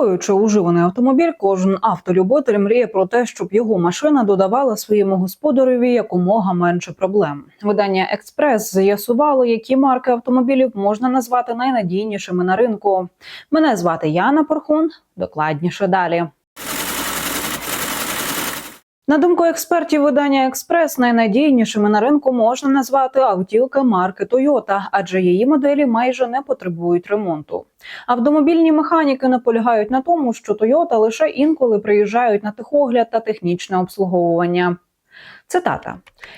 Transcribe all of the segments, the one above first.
Купуючи уживаний автомобіль, кожен автолюбитель мріє про те, щоб його машина додавала своєму господареві якомога менше проблем. Видання Експрес з'ясувало, які марки автомобілів можна назвати найнадійнішими на ринку. Мене звати Яна Порхун. Докладніше далі. На думку експертів видання Експрес, найнадійнішими на ринку можна назвати автівки марки Toyota, адже її моделі майже не потребують ремонту. Автомобільні механіки наполягають на тому, що Toyota лише інколи приїжджають на техогляд та технічне обслуговування. Цитата: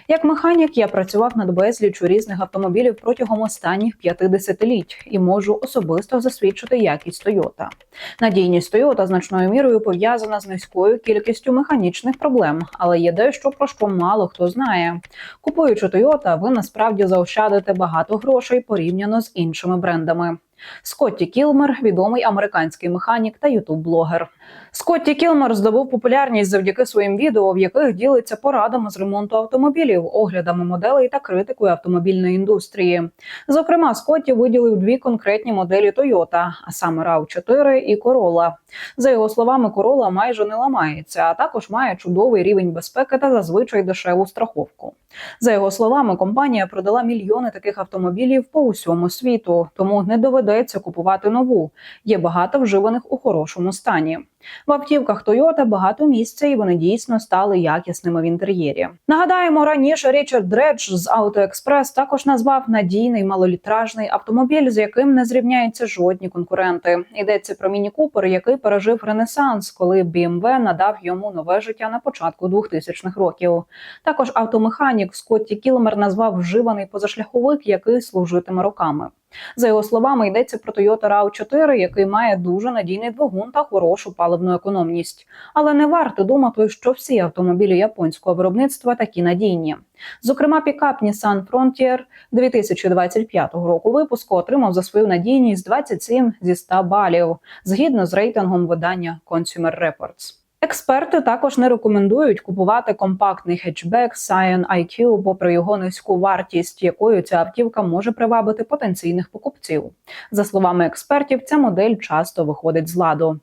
як механік, я працював над безліччю різних автомобілів протягом останніх п'яти десятиліть і можу особисто засвідчити якість Toyota. Надійність Toyota значною мірою пов'язана з низькою кількістю механічних проблем, але є дещо про що мало хто знає. Купуючи Toyota, ви насправді заощадите багато грошей порівняно з іншими брендами. Скотті Кілмер відомий американський механік та ютуб-блогер. Скотті Кілмер здобув популярність завдяки своїм відео, в яких ділиться порадами з ремонту автомобілів, оглядами моделей та критикою автомобільної індустрії. Зокрема, Скотті виділив дві конкретні моделі Toyota, а саме RAV4 і Corolla. За його словами, Corolla майже не ламається, а також має чудовий рівень безпеки та зазвичай дешеву страховку. За його словами, компанія продала мільйони таких автомобілів по усьому світу, тому не доведеться купувати нову. Є багато вживаних у хорошому стані. В автівках Toyota багато місця, і вони дійсно стали якісними в інтер'єрі. Нагадаємо, раніше Річард Дредж з AutoExpress також назвав надійний малолітражний автомобіль, з яким не зрівняються жодні конкуренти. Йдеться про міні Купер, який пережив ренесанс, коли BMW надав йому нове життя на початку 2000-х років. Також автомеханік Скотті Кілмер назвав вживаний позашляховик, який служитиме роками. За його словами, йдеться про Toyota RAV4, який має дуже надійний двигун та хорошу паливну економність. Але не варто думати, що всі автомобілі японського виробництва такі надійні. Зокрема, пікап Nissan Frontier 2025 року випуску отримав за свою надійність 27 зі 100 балів, згідно з рейтингом видання Consumer Reports. Експерти також не рекомендують купувати компактний хетчбек Scion IQ, попри його низьку вартість, якою ця автівка може привабити потенційних покупців. За словами експертів, ця модель часто виходить з ладу.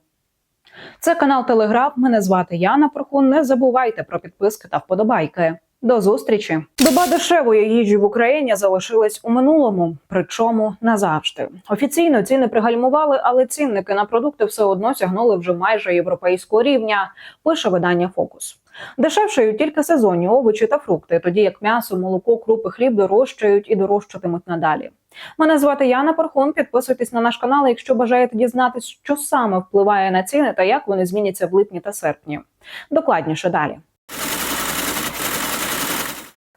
Це канал Телеграф. Мене звати Яна Прохун. Не забувайте про підписки та вподобайки. До зустрічі. Доба дешевої їжі в Україні залишилась у минулому, причому назавжди. Офіційно ціни пригальмували, але цінники на продукти все одно сягнули вже майже європейського рівня. Пише видання Фокус. Дешевшають тільки сезонні овочі та фрукти, тоді як м'ясо, молоко, крупи, хліб дорожчають і дорожчатимуть надалі. Мене звати Яна Пархун. Підписуйтесь на наш канал, якщо бажаєте дізнатись, що саме впливає на ціни та як вони зміняться в липні та серпні. Докладніше далі.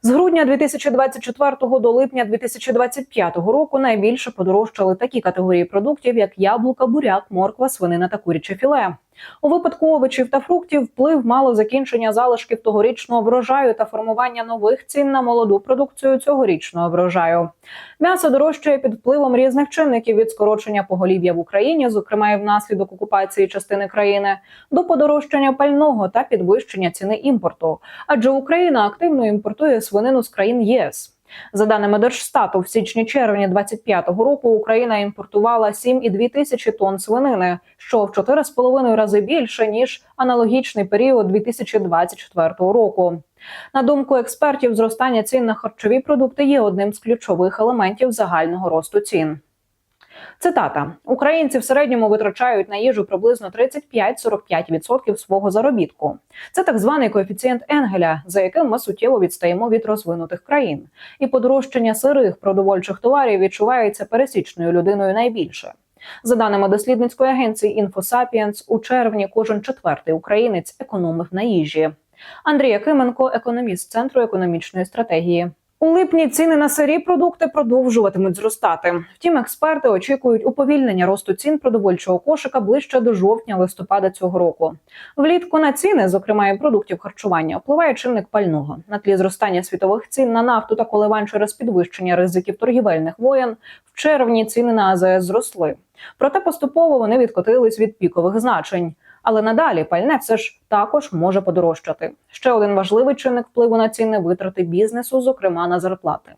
З грудня 2024 до липня 2025 року найбільше подорожчали такі категорії продуктів, як яблука, буряк, морква, свинина та куряче філе. У випадку овочів та фруктів вплив мало закінчення залишків тогорічного врожаю та формування нових цін на молоду продукцію цьогорічного врожаю. М'ясо дорожчає під впливом різних чинників від скорочення поголів'я в Україні, зокрема і внаслідок окупації частини країни, до подорожчання пального та підвищення ціни імпорту. Адже Україна активно імпортує свинину з країн ЄС. За даними Держстату, в січні-червні 2025 року Україна імпортувала 7,2 тисячі тонн свинини, що в 4,5 рази більше ніж аналогічний період 2024 року. На думку експертів, зростання цін на харчові продукти є одним з ключових елементів загального росту цін. Цитата: Українці в середньому витрачають на їжу приблизно 35-45% свого заробітку. Це так званий коефіцієнт Енгеля, за яким ми суттєво відстаємо від розвинутих країн. І подорожчання сирих продовольчих товарів відчувається пересічною людиною найбільше. За даними дослідницької агенції InfoSapiens, у червні кожен четвертий українець економив на їжі. Андрій Якименко, економіст центру економічної стратегії. У липні ціни на сирі продукти продовжуватимуть зростати. Втім, експерти очікують уповільнення росту цін продовольчого кошика ближче до жовтня-листопада цього року. Влітку на ціни, зокрема і продуктів харчування, впливає чинник пального на тлі зростання світових цін на нафту та коливань через підвищення ризиків торгівельних воєн. В червні ціни на АЗС зросли. Проте поступово вони відкотились від пікових значень. Але надалі пальне все ж також може подорожчати. Ще один важливий чинник впливу на ціни витрати бізнесу, зокрема на зарплати.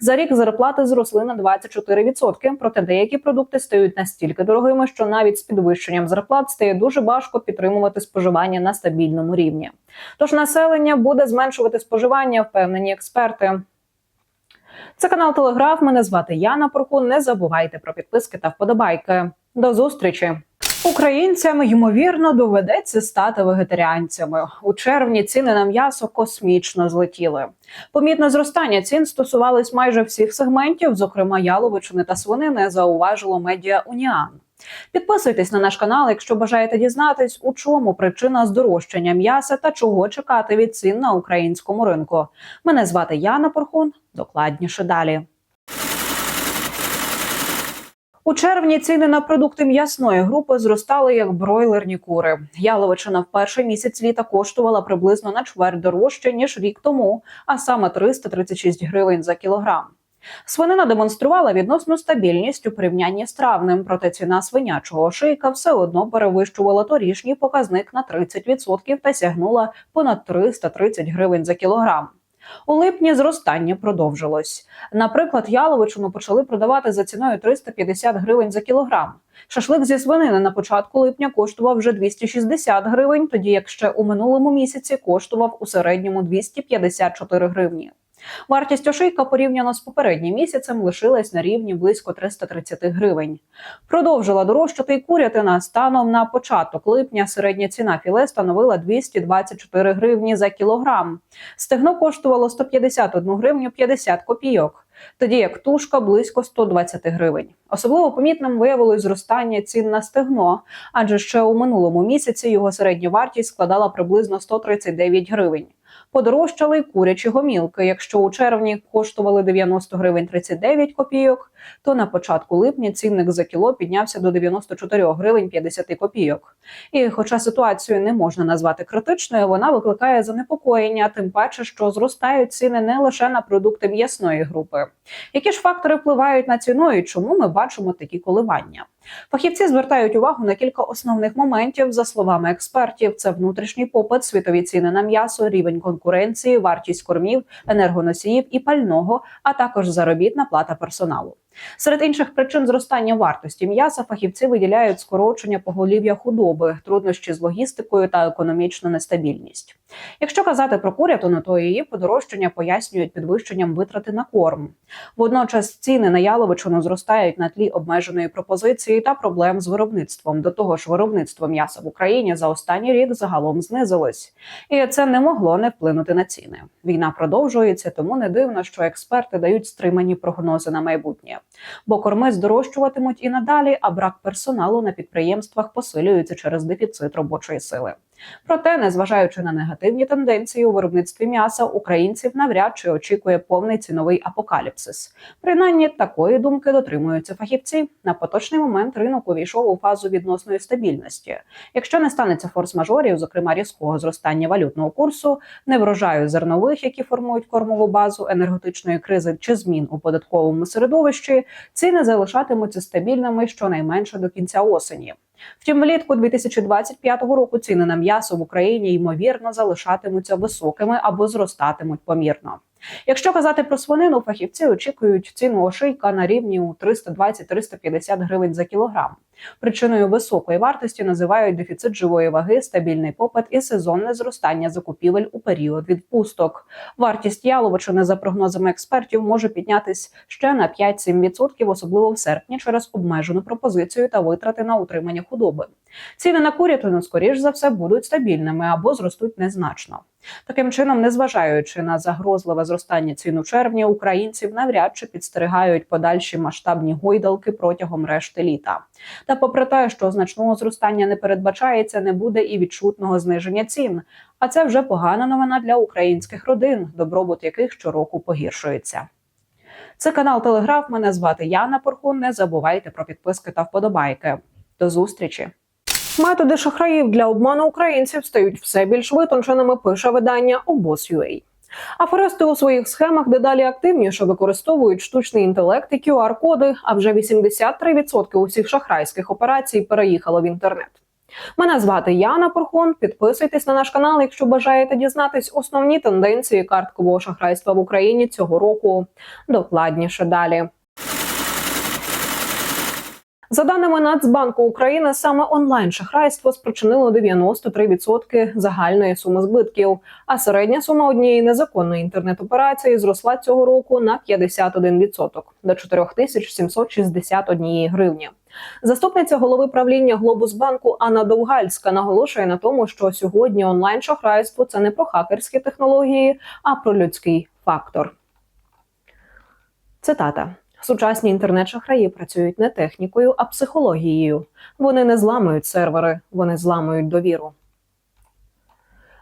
За рік зарплати зросли на 24%, проте деякі продукти стають настільки дорогими, що навіть з підвищенням зарплат стає дуже важко підтримувати споживання на стабільному рівні. Тож населення буде зменшувати споживання, впевнені експерти. Це канал Телеграф. Мене звати Яна Поркун. Не забувайте про підписки та вподобайки. До зустрічі! Українцям ймовірно доведеться стати вегетаріанцями. У червні ціни на м'ясо космічно злетіли. Помітне зростання цін стосувались майже всіх сегментів, зокрема яловичини та свинини, зауважило медіа Уніан. Підписуйтесь на наш канал, якщо бажаєте дізнатись, у чому причина здорожчання м'яса та чого чекати від цін на українському ринку. Мене звати Яна Порхун. Докладніше далі. У червні ціни на продукти м'ясної групи зростали як бройлерні кури. Яловичина в перший місяць літа коштувала приблизно на чверть дорожче ніж рік тому, а саме 336 гривень за кілограм. Свинина демонструвала відносну стабільність у порівнянні з травнем, проте ціна свинячого шийка все одно перевищувала торішній показник на 30% та сягнула понад 330 гривень за кілограм. У липні зростання продовжилось. Наприклад, яловичину почали продавати за ціною 350 гривень за кілограм. Шашлик зі свинини на початку липня коштував вже 260 гривень, тоді як ще у минулому місяці коштував у середньому 254 гривні. Вартість ошийка порівняно з попереднім місяцем лишилась на рівні близько 330 гривень. Продовжила дорожчати й курятина. Станом на початок липня середня ціна філе становила 224 гривні за кілограм. Стегно коштувало 151 гривню 50 копійок. Тоді як тушка близько 120 гривень. Особливо помітним виявилось зростання цін на стегно, адже ще у минулому місяці його середня вартість складала приблизно 139 гривень. Подорожчали курячі гомілки. Якщо у червні коштували 90 гривень 39 копійок, то на початку липня цінник за кіло піднявся до 94 гривень 50 копійок. І, хоча ситуацію не можна назвати критичною, вона викликає занепокоєння, тим паче, що зростають ціни не лише на продукти м'ясної групи. Які ж фактори впливають на ціну і чому ми бачимо такі коливання? Фахівці звертають увагу на кілька основних моментів. За словами експертів, це внутрішній попит, світові ціни на м'ясо, рівень конкуренції, вартість кормів, енергоносіїв і пального, а також заробітна плата персоналу. Серед інших причин зростання вартості м'яса фахівці виділяють скорочення поголів'я худоби, труднощі з логістикою та економічну нестабільність. Якщо казати про курятину, то її подорожчання пояснюють підвищенням витрати на корм. Водночас ціни на яловичину зростають на тлі обмеженої пропозиції та проблем з виробництвом. До того ж, виробництво м'яса в Україні за останній рік загалом знизилось, і це не могло не вплинути на ціни. Війна продовжується, тому не дивно, що експерти дають стримані прогнози на майбутнє. Бо корми здорожчуватимуть і надалі, а брак персоналу на підприємствах посилюється через дефіцит робочої сили. Проте, незважаючи на негативні тенденції у виробництві м'яса, українців навряд чи очікує повний ціновий апокаліпсис. Принаймні такої думки дотримуються фахівці. На поточний момент ринок увійшов у фазу відносної стабільності. Якщо не станеться форс-мажорів, зокрема різкого зростання валютного курсу, неврожаю зернових, які формують кормову базу енергетичної кризи чи змін у податковому середовищі, ціни залишатимуться стабільними щонайменше до кінця осені. Втім, влітку 2025 року ціни на м'ясо в Україні ймовірно залишатимуться високими або зростатимуть помірно. Якщо казати про свинину, фахівці очікують ціну ошийка на рівні у 320-350 гривень за кілограм. Причиною високої вартості називають дефіцит живої ваги, стабільний попит і сезонне зростання закупівель у період відпусток. Вартість яловичини, за прогнозами експертів, може піднятись ще на 5-7%, особливо в серпні, через обмежену пропозицію та витрати на утримання худоби. Ціни на курятину, скоріш за все, будуть стабільними або зростуть незначно. Таким чином, незважаючи на загрозливе зростання цін у червні, українців навряд чи підстерігають подальші масштабні гойдалки протягом решти літа. Та, попри те, що значного зростання не передбачається, не буде і відчутного зниження цін. А це вже погана новина для українських родин, добробут яких щороку погіршується. Це канал Телеграф. Мене звати Яна Порхун. Не забувайте про підписки та вподобайки. До зустрічі. Методи шахраїв для обману українців стають все більш витонченими. Пише видання обоз.ua. Аферисти у своїх схемах дедалі активніше використовують штучний інтелект і QR-коди. А вже 83% усіх шахрайських операцій переїхало в інтернет. Мене звати Яна Порхун. Підписуйтесь на наш канал, якщо бажаєте дізнатись основні тенденції карткового шахрайства в Україні цього року. Докладніше далі. За даними Нацбанку України, саме онлайн шахрайство спричинило 93% загальної суми збитків. А середня сума однієї незаконної інтернет-операції зросла цього року на 51% до 4761 гривні. Заступниця голови правління Глобусбанку Анна Довгальська наголошує на тому, що сьогодні онлайн шахрайство це не про хакерські технології, а про людський фактор. Цитата. Сучасні інтернет-шахраї працюють не технікою, а психологією. Вони не зламують сервери, вони зламують довіру.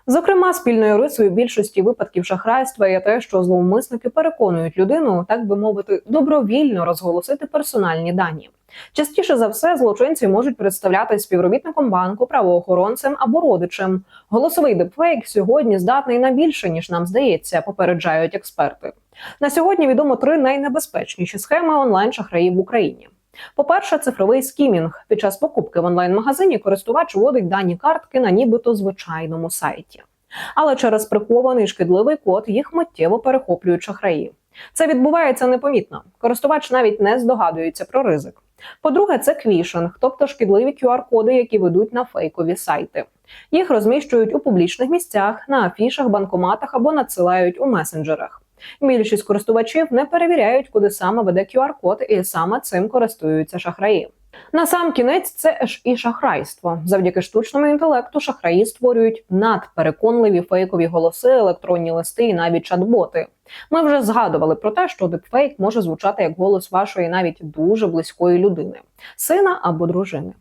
Зокрема, спільною рисою більшості випадків шахрайства є те, що зловмисники переконують людину, так би мовити, добровільно розголосити персональні дані. Частіше за все, злочинці можуть представляти співробітником банку, правоохоронцем або родичем. Голосовий депфейк сьогодні здатний на більше ніж нам здається, попереджають експерти. На сьогодні відомо три найнебезпечніші схеми онлайн-шахраїв в Україні. По-перше, цифровий скімінг. Під час покупки в онлайн-магазині користувач вводить дані картки на нібито звичайному сайті. Але через прихований шкідливий код їх миттєво перехоплюють шахраї. Це відбувається непомітно. Користувач навіть не здогадується про ризик. По-друге, це квішинг, тобто шкідливі QR-коди, які ведуть на фейкові сайти. Їх розміщують у публічних місцях, на афішах, банкоматах або надсилають у месенджерах. Більшість користувачів не перевіряють, куди саме веде QR-код, і саме цим користуються шахраї. На сам кінець це ж і шахрайство. Завдяки штучному інтелекту шахраї створюють надпереконливі фейкові голоси, електронні листи і навіть чат-боти. Ми вже згадували про те, що дипфейк може звучати як голос вашої навіть дуже близької людини, сина або дружини.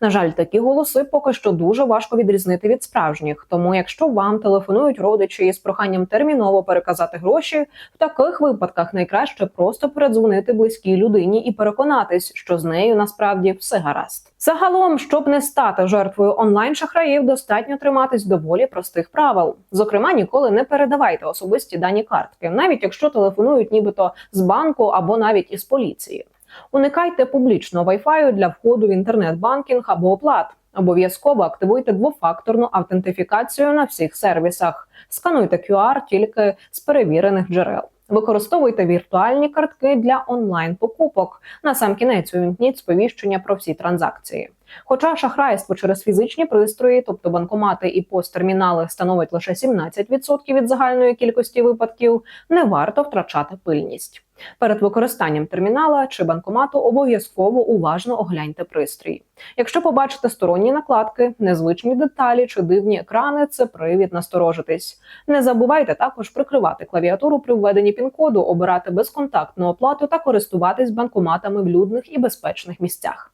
На жаль, такі голоси поки що дуже важко відрізнити від справжніх. Тому, якщо вам телефонують родичі із проханням терміново переказати гроші, в таких випадках найкраще просто передзвонити близькій людині і переконатись, що з нею насправді все гаразд. Загалом, щоб не стати жертвою онлайн шахраїв, достатньо триматись доволі простих правил. Зокрема, ніколи не передавайте особисті дані картки, навіть якщо телефонують, нібито з банку або навіть із поліції. Уникайте публічного Wi-Fi для входу в інтернет-банкінг або оплат. Обов'язково активуйте двофакторну автентифікацію на всіх сервісах. Скануйте QR тільки з перевірених джерел. Використовуйте віртуальні картки для онлайн-покупок. На сам кінець увімкніть сповіщення про всі транзакції. Хоча шахрайство через фізичні пристрої, тобто банкомати і посттермінали, становить лише 17% від загальної кількості випадків, не варто втрачати пильність. Перед використанням термінала чи банкомату обов'язково уважно огляньте пристрій. Якщо побачите сторонні накладки, незвичні деталі чи дивні екрани, це привід насторожитись. Не забувайте також прикривати клавіатуру при введенні пін-коду, обирати безконтактну оплату та користуватись банкоматами в людних і безпечних місцях.